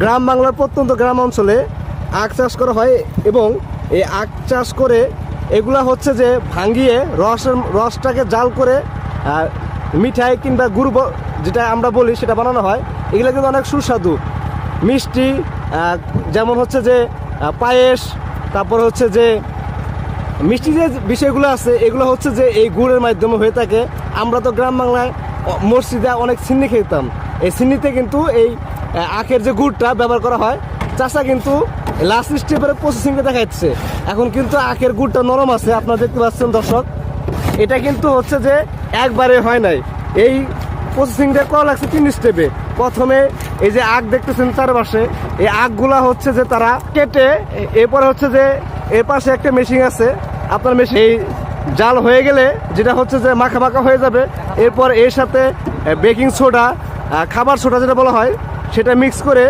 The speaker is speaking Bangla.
গ্রাম বাংলার প্রত্যন্ত গ্রাম অঞ্চলে আখ চাষ করা হয় এবং এই আখ চাষ করে এগুলা হচ্ছে যে ভাঙ্গিয়ে রসের রসটাকে জাল করে মিঠাই কিংবা গুড় যেটা আমরা বলি সেটা বানানো হয়। এগুলো কিন্তু অনেক সুস্বাদু। মিষ্টি যেমন হচ্ছে যে পায়েস, তারপর হচ্ছে যে, মিষ্টি যে বিষয়গুলো আছে, এগুলো হচ্ছে যে এই গুড়ের মাধ্যমে হয়ে থাকে। আমরা তো গ্রাম বাংলায় মসজিদে অনেক সিন্নি খেতাম। এই সিন্নিতে কিন্তু এই আখের যে গুড়টা ব্যবহার করা হয়, চাষা কিন্তু লাস্ট স্টেপের প্রসেসিংটা দেখাচ্ছে। এখন কিন্তু আখের গুড়টা নরম আছে, আপনারা দেখতে পাচ্ছেন দর্শক। এটা কিন্তু হচ্ছে যে একবারে হয় নাই। এই প্রসেসিংটা করা লাগছে তিন স্টেপে প্রথমে এই যে আখ দেখতেছেন চারপাশে, এই আখগুলা হচ্ছে যে তারা কেটে এরপর হচ্ছে যে এর পাশে একটা মেশিন আছে। আপনার মেশিন এই জাল হয়ে গেলে যেটা হচ্ছে যে মাখা মাখা হয়ে যাবে। এরপর এর সাথে বেকিং সোডা খাবার সোডা যেটা বলা হয় সেটা মিক্স করে